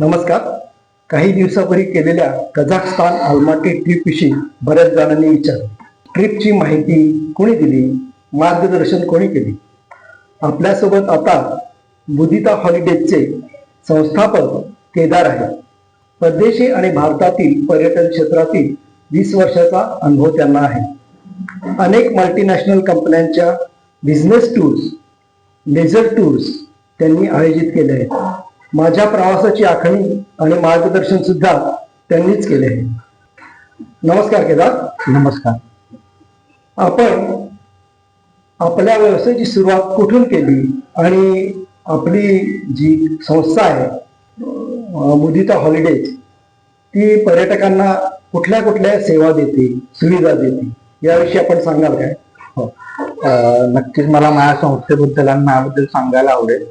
नमस्कार. काही दिवसापूर्वी केलेल्या कझाकस्तान आलमाटी ट्रिपविषयी बऱ्याच जणांनी विचार. ट्रिपची माहिती कोणी दिली? मार्गदर्शन कोणी केली? आपल्यासोबत आता बुदिता हॉलिडेजचे संस्थापक केदार आहेत. परदेशी आणि भारतातील पर्यटन क्षेत्रातील वीस वर्षाचा अनुभव त्यांना आहे. अनेक मल्टीनॅशनल कंपन्यांच्या बिझनेस टूर्स लेझर टूर्स त्यांनी आयोजित केले आहेत. माझ्या प्रवासाची आखणी आणि मार्गदर्शन सुद्धा त्यांनीच केले आहे. नमस्कार केदार. नमस्कार. आपण आपल्या व्यवसायाची सुरुवात कुठून केली आणि आपली जी संस्था आहे मुदिता हॉलिडेज ती पर्यटकांना कुठल्या कुठल्या सेवा देते सुविधा देते याविषयी आपण सांगाल काय? हो. नक्कीच मला माझ्या संस्थेबद्दल आणि माझ्याबद्दल सांगायला आवडेल.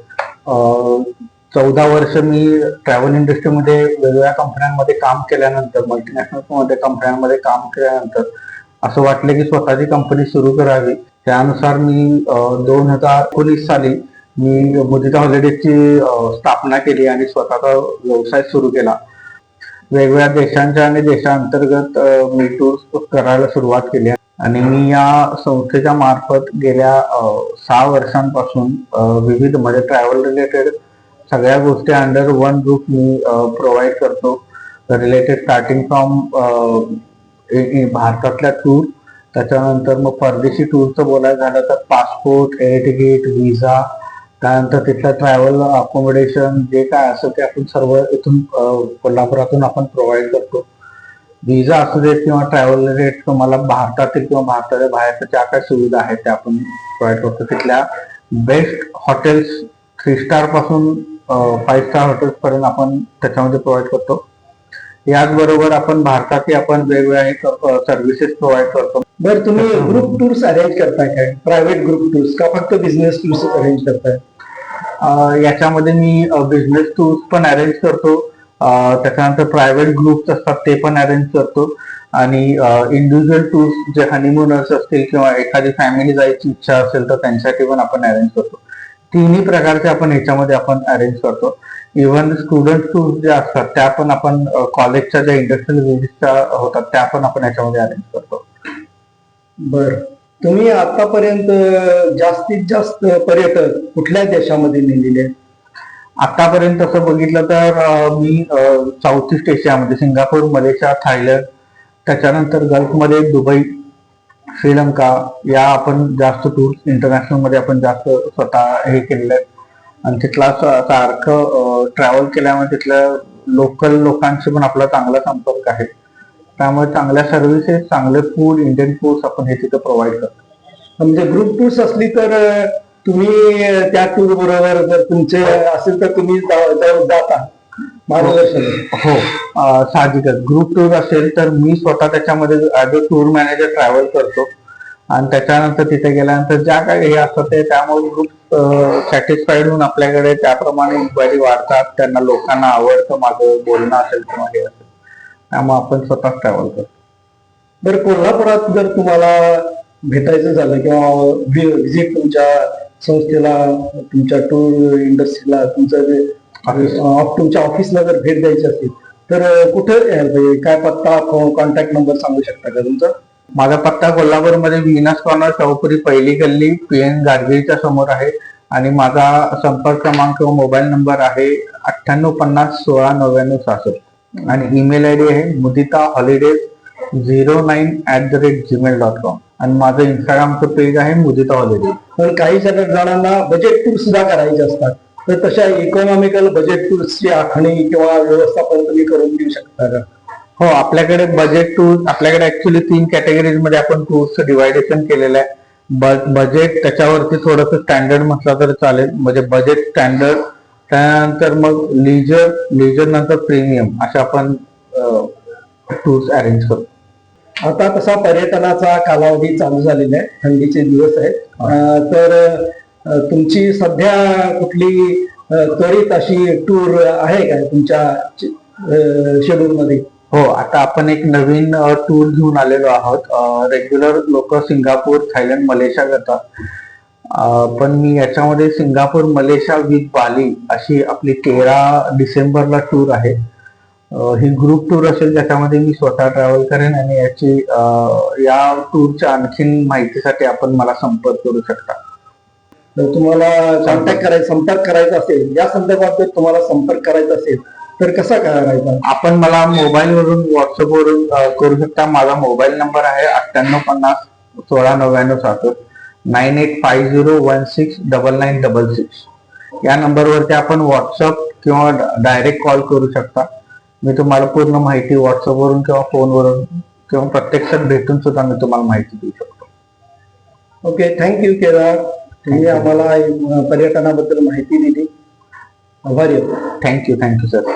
चौदा वर्ष मी ट्रॅव्हल इंडस्ट्रीमध्ये वेगवेगळ्या कंपन्यांमध्ये काम केल्यानंतर मल्टीनॅशनलमध्ये कंपन्यांमध्ये काम केल्यानंतर असं वाटलं की स्वतःची कंपनी सुरू करावी. त्यानुसार मी दोन हजार एकोणीस साली मी मुदिता हॉलिडेजची स्थापना केली आणि स्वतःचा व्यवसाय सुरू केला. वेगवेगळ्या देशांच्या आणि देशांतर्गत मी टूर्स करायला सुरुवात केली आणि मी या संस्थेच्या मार्फत गेल्या सहा वर्षांपासून विविध म्हणजे ट्रॅव्हल रिलेटेड सगळ्या गोष्टी अंडर वन रूफ मी प्रोव्हाइड करतो. रिलेटेड स्टार्टिंग फ्रॉम भारतातल्या टूर त्याच्यानंतर मग परदेशी टूरचं बोलायचं झालं तर पासपोर्ट एअर तिकीट विजा त्यानंतर तिथलं ट्रॅव्हल अकोमोडेशन जे काय असं ते आपण सर्व इथून कोल्हापुरातून आपण प्रोव्हाइड करतो. विजा असू देत किंवा ट्रॅव्हल रेट तुम्हाला भारतातील किंवा भारताच्या बाहेरच्या ज्या काही सुविधा आहेत त्या आपण प्रोव्हाइड करतो. तिथल्या बेस्ट हॉटेल्स थ्री स्टारपासून फाईव्ह स्टार हॉटेल्स पर्यंत आपण त्याच्यामध्ये प्रोव्हाइड करतो. याचबरोबर आपण भारतातील आपण वेगवेगळ्या सर्व्हिसेस प्रोव्हाइड करतो. बरं तुम्ही ग्रुप टूर्स अरेंज करताय काय? प्रायव्हेट ग्रुप टूर्स का फक्त बिझनेस टूर्स अरेंज करताय? याच्यामध्ये मी बिझनेस टूर्स पण अरेंज करतो. त्याच्यानंतर प्रायव्हेट ग्रुप्स असतात ते पण अरेंज करतो. आणि इंडिव्हिज्युअल टूर्स जे हनीमूनर्स असतील किंवा एखादी फॅमिली जायची इच्छा असेल तर त्यांच्यासाठी पण आपण अरेंज करतो. तिन्ही प्रकारचे आपण ह्याच्यामध्ये आपण अरेंज करतो. इव्हन स्टुडंट टूर्स जे असतात त्या पण आपण कॉलेजच्या ज्या इंडस्ट्रियल व्हिजिटच्या होतात त्या पण आपण ह्याच्यामध्ये अरेंज करतो. बर. तुम्ही आतापर्यंत जास्तीत जास्त पर्यटक कुठल्या देशामध्ये नेलेले आहेत? आतापर्यंत तसं बघितलं तर मी साऊथ ईस्ट एशियामध्ये सिंगापूर मलेशिया थायलंड त्याच्यानंतर गल्फमध्ये दुबई श्रीलंका या आपण जास्त टूर्स इंटरनॅशनलमध्ये आपण जास्त स्वतः हे केलेलं आहे. आणि तिथला सारखं ट्रॅव्हल केल्यामुळे तिथल्या लोकल लोकांशी पण आपला चांगला संपर्क आहे. त्यामुळे चांगल्या सर्व्हिसेस चांगले फूड इंडियन फूड आपण हे तिथं प्रोव्हाइड करतो. म्हणजे ग्रुप टूर्स असली तर तुम्ही त्या टूर बरोबर जर तुमचे असेल तर तुम्ही जा- जाता. मार्गदर्शन. हो. अं, साहजिकच. ग्रुप टूर असेल तर मी स्वतः त्याच्यामध्ये as a tour manager travel करतो. आणि त्याच्यानंतर तिथे गेल्यानंतर ज्या काही हे असतं ते त्यामुळे ग्रुप सॅटिस्फाईड होऊन आपल्याकडे त्याप्रमाणे इन्क्वायरी वाढतात. त्यांना लोकांना आवडतं माझं बोलणं असेल किंवा हे असेल. त्यामुळे आपण स्वतः ट्रॅव्हल करतो. बरं कोल्हापुरात जर तुम्हाला भेटायचं झालं किंवा व्हिजिट तुमच्या संस्थेला तुमच्या टूर इंडस्ट्रीला तुमचं जे तुमच्या ऑफिसला जर भेट द्यायची असेल तर कुठे पाहिजे काय पत्ता कॉन्टॅक्ट नंबर सांगू शकता का तुमचा? माझा पत्ता कोल्हापूरमध्ये विनास कॉर्नर चौपुरी पहिली गल्ली पी एन गाडगिरीच्या समोर आहे. आणि माझा संपर्क क्रमांक मोबाईल नंबर आहे अठ्ठ्याण्णव पन्नास सोळा नव्याण्णव सहासष्ट. आणि ईमेल आय डी आहे Mudita holidays zero nine at the rate Gmail dot com. आणि माझं इंस्टाग्रामचं पेज आहे मुदिता हॉलिडेज. पण काही जण जणांना बजेट टूर सुद्धा करायचे असतात. तर तशा इकॉनॉमिकल बजेट टूर्सची आखणी किंवा व्यवस्थापन तुम्ही करून देऊ शकता का? हो आपल्याकडे बजेट टूर आपल्याकडे ऍक्च्युली तीन कॅटेगरीजमध्ये आपण टूर्सचं डिवायडेशन केलेलं आहे. बजेट त्याच्यावरती थोडंसं स्टँडर्ड म्हटलं तर चालेल. म्हणजे बजेट स्टँडर्ड त्यानंतर मग लिजर लिजर नंतर प्रीमियम अशा आपण टूर्स अरेंज करतो आता तसा पर्यटनाचा कालावधी चालू झालेला आहे. थंडीचे दिवस आहेत. तर तुमची सध्या कुठली त्वरित अशी टूर आहे का तुमच्या शेड्यूल मध्ये? हो आता आपण एक नवीन टूर घेऊन आलेलो आहोत. रेग्युलर लोक सिंगापूर थायलंड मलेशिया करतात. पण मी याच्यामध्ये सिंगापूर मलेशिया विथ बाली अशी आपली तेरा डिसेंबरला टूर आहे. ही ग्रुप टूर असेल ज्याच्यामध्ये मी स्वतः ट्रॅव्हल करेन आणि याची या टूरच्या आणखीन माहितीसाठी आपण मला संपर्क करू शकता. जर तुम्हाला कॉन्टॅक्ट करायचा संपर्क करायचा असेल या संदर्भात जर तुम्हाला संपर्क करायचा असेल तर कसा करायचा आपण मला मोबाईलवरून व्हॉट्सअपवरून अ, करू शकता. माझा मोबाईल नंबर आहे अठ्ठ्याण्णव पन्नास सोळा नव्याण्णव सहासष्ट nine eight five zero one six double nine double six. या नंबरवरती आपण व्हॉट्सअप किंवा डायरेक्ट कॉल करू शकता. मी तुम्हाला पूर्ण माहिती व्हॉट्सअपवरून किंवा फोनवरून किंवा प्रत्यक्षात भेटून सुद्धा मी तुम्हाला माहिती देऊ शकतो. Okay thank you Kedar. तुम्ही आम्हाला पर्यटनाबद्दल माहिती दिली. आभारी थँक्यू थँक्यू सर